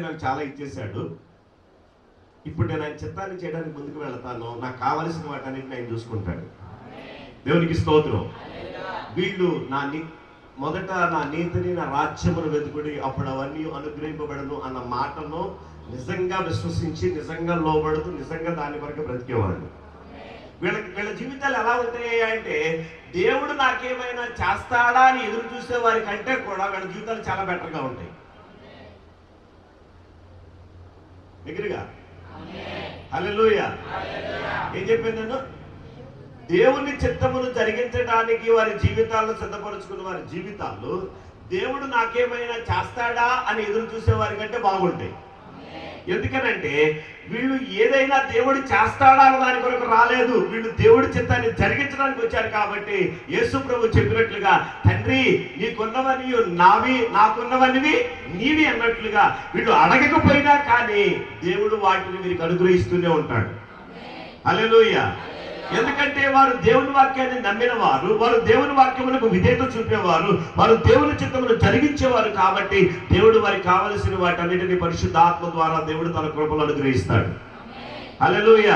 నాకు చాలా ఇచ్చేశాడు. ఇప్పుడు నేను ఆయన చిత్తాన్ని చేయడానికి ముందుకు వెళతాను. నాకు కావలసిన వాటన్నిటిని ఆయన చూసుకుంటాడు. దేవునికి స్తోత్రం. వీళ్ళు నా నీ మొదట నా నీతిని నా రాజ్యమును వెతుకుడి అప్పుడు అవన్నీ అనుగ్రహింపబడను అన్న మాటను నిజంగా విశ్వసించి నిజంగా లోబడుతూ నిజంగా దాని వరకు బ్రతికేవాళ్ళు వీళ్ళకి వీళ్ళ జీవితాలు ఎలా ఉంటాయి అంటే దేవుడు నాకేమైనా చేస్తాడా అని ఎదురు చూసే వారి కంటే కూడా వీళ్ళ జీవితాలు చాలా బెటర్గా ఉంటాయి. దగ్గరగా హల్లెలూయ. ఏం చెప్పింది నేను దేవుని చిత్తమును జరిగించడానికి వారి జీవితాలను సిద్ధపరుచుకున్న వారి జీవితాలు దేవుడు నాకేమైనా చేస్తాడా అని ఎదురు చూసే వారి కంటే బాగుంటాయి. ఎందుకనంటే వీళ్ళు ఏదైనా దేవుడు చేస్తాడా అన్న దాని కొరకు రాలేదు. వీళ్ళు దేవుడి చిత్తాన్ని జరిగించడానికి వచ్చారు కాబట్టి యేసు ప్రభు చెప్పినట్లుగా తండ్రి నీకున్నవని నావి నాకున్నవనివి నీవి అన్నట్లుగా వీళ్ళు అడగకపోయినా కానీ దేవుడు వాటిని వీరికి అనుగ్రహిస్తూనే ఉంటాడు. హల్లెలూయ. ఎందుకంటే వారు దేవుని వాక్యాన్ని నమ్మిన వారు వారు దేవుని వాక్యములకు విధేయత చూపేవారు వారు దేవుని చిత్తమును జరిగించేవారు కాబట్టి దేవుడు వారికి కావలసిన వాటన్నిటిని పరిశుద్ధ ఆత్మ ద్వారా దేవుడు తన కృపలు అనుగ్రహిస్తాడు. హల్లెలూయ